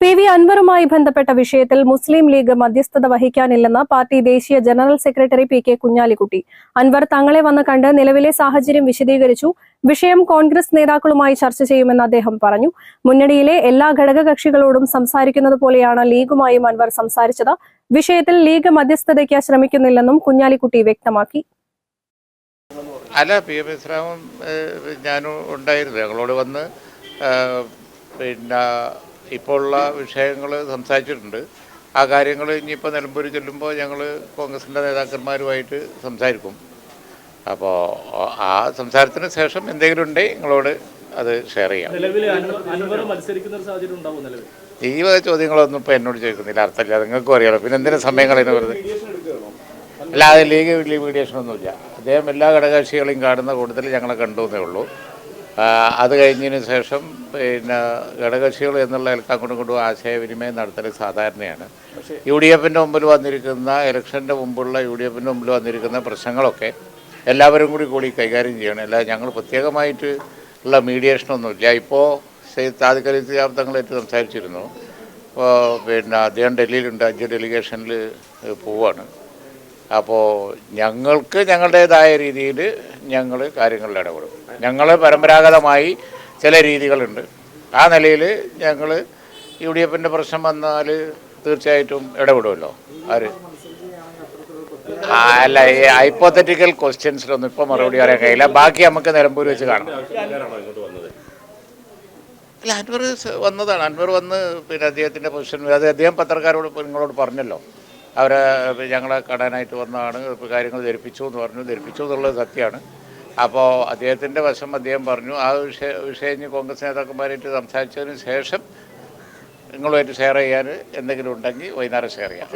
P V അൻവറുമായി ബന്ധപ്പെട്ട വിഷയത്തിൽ മുസ്ലിം league മധ്യസ്ഥത വഹിക്കാനില്ലെന്ന് പാർട്ടി ദേശീയ general secretary P K Kunhalikutty. Anvar തങ്ങളെ വന്ന് കണ്ട് നിലവിലെ സാഹചര്യം വിശദീകരിച്ചു. വിഷയം കോൺഗ്രസ് നേതാക്കളുമായി ചർച്ച ചെയ്യുമെന്ന് അദ്ദേഹം പറഞ്ഞു. മുന്നണിയിലെ എല്ലാ ഘടകകക്ഷികളോടും സംസാരിക്കുന്നത് പോലെയാണ് ലീഗുമായും അൻവർ സംസാരിച്ചത്. വിഷയത്തിൽ ലീഗ് മധ്യസ്ഥതയ്ക്ക് ശ്രമിക്കുന്നില്ലെന്നും കുഞ്ഞാലിക്കുട്ടി വ്യക്തമാക്കി. അല്ല പി എം ഇസ്ലാമും ഞാനും ഉണ്ടായിരുന്നു. ഞങ്ങളോട് വന്ന് പിന്നെ ഇപ്പോൾ ഉള്ള വിഷയങ്ങൾ സംസാരിച്ചിട്ടുണ്ട്. ആ കാര്യങ്ങൾ ഇനിയിപ്പോൾ നിലമ്പൂർ ചെല്ലുമ്പോൾ ഞങ്ങൾ കോൺഗ്രസിന്റെ നേതാക്കന്മാരുമായിട്ട് സംസാരിക്കും. അപ്പോൾ ആ സംസാരത്തിന് ശേഷം എന്തെങ്കിലും ഉണ്ടെങ്കിൽ നിങ്ങളോട് അത് ഷെയർ ചെയ്യാം. ഈ വക ചോദ്യങ്ങളൊന്നും ഇപ്പോൾ എന്നോട് ചോദിക്കുന്നില്ല. അർത്ഥമില്ല. നിങ്ങൾക്കും അറിയാലോ. പിന്നെ എന്തിനാ സമയം കളയുന്ന വെറുതെ? അല്ലാതെ ലീഗ് ലീഗ് മീഡിയേഷനൊന്നുമില്ല. അദ്ദേഹം എല്ലാ ഘടകകക്ഷികളെയും കാണുന്ന കൂട്ടത്തിൽ ഞങ്ങളെ കണ്ടു എന്നേ ഉള്ളൂ. അത് കഴിഞ്ഞതിന് ശേഷം പിന്നെ ഘടകകക്ഷികൾ എന്നുള്ള അങ്ങോട്ടും കൊണ്ടും ആശയവിനിമയം നടത്തൽ സാധാരണയാണ്. യു ഡി എഫിന്റെ മുമ്പിൽ വന്നിരിക്കുന്ന ഇലക്ഷന്റെ മുമ്പുള്ള യു ഡി എഫിന്റെ മുമ്പിൽ വന്നിരിക്കുന്ന പ്രശ്നങ്ങളൊക്കെ എല്ലാവരും കൂടി കൂടി കൈകാര്യം ചെയ്യണം. അല്ല ഞങ്ങൾ പ്രത്യേകമായിട്ട് ഉള്ള മീഡിയേഷനൊന്നുമില്ല ഇപ്പോൾ താതിക്കലി തങ്ങളായിട്ട് സംസാരിച്ചിരുന്നു. പിന്നെ അദ്ദേഹം ഡൽഹിയിലുണ്ട്. അഞ്ച് ഡെലിഗേഷനിൽ പോവാണ്. അപ്പോൾ ഞങ്ങൾക്ക് ഞങ്ങളുടേതായ രീതിയിൽ ഞങ്ങൾ കാര്യങ്ങളിൽ ഇടപെടും. ഞങ്ങൾ പരമ്പരാഗതമായി ചില രീതികളുണ്ട്. ആ നിലയിൽ ഞങ്ങൾ യു ഡി എഫിന്റെ പ്രശ്നം വന്നാൽ തീർച്ചയായിട്ടും ഇടപെടുമല്ലോ. ആര്? അല്ല ഈ ഹൈപ്പോത്തറ്റിക്കൽ ക്വസ്റ്റ്യൻസിലൊന്നും ഇപ്പോൾ മറുപടി പറയാൻ കഴിയില്ല. ബാക്കി നമുക്ക് നിലമ്പൂർ വെച്ച് കാണാം. അല്ല അൻവർ വന്നതാണ്. അൻവർ വന്ന് പിന്നെ അദ്ദേഹത്തിന്റെ പൊസിഷൻ അദ്ദേഹം പത്രക്കാരോട് നിങ്ങളോട് പറഞ്ഞല്ലോ. അവരെ ഞങ്ങളെ കാണാനായിട്ട് വന്നതാണ് കാര്യങ്ങൾ ധരിപ്പിച്ചു എന്ന് പറഞ്ഞു. ധരിപ്പിച്ചു എന്നുള്ളത് സത്യമാണ്. അപ്പോൾ അദ്ദേഹത്തിന്റെ വശം അദ്ദേഹം പറഞ്ഞു. ആ വിഷയ വിഷയം കോൺഗ്രസ് നേതാക്കന്മാരായിട്ട് സംസാരിച്ചതിന് ശേഷം നിങ്ങളുമായിട്ട് ഷെയർ ചെയ്യാൻ എന്തെങ്കിലും ഉണ്ടെങ്കിൽ വൈകുന്നേരം ഷെയർ ചെയ്യാം.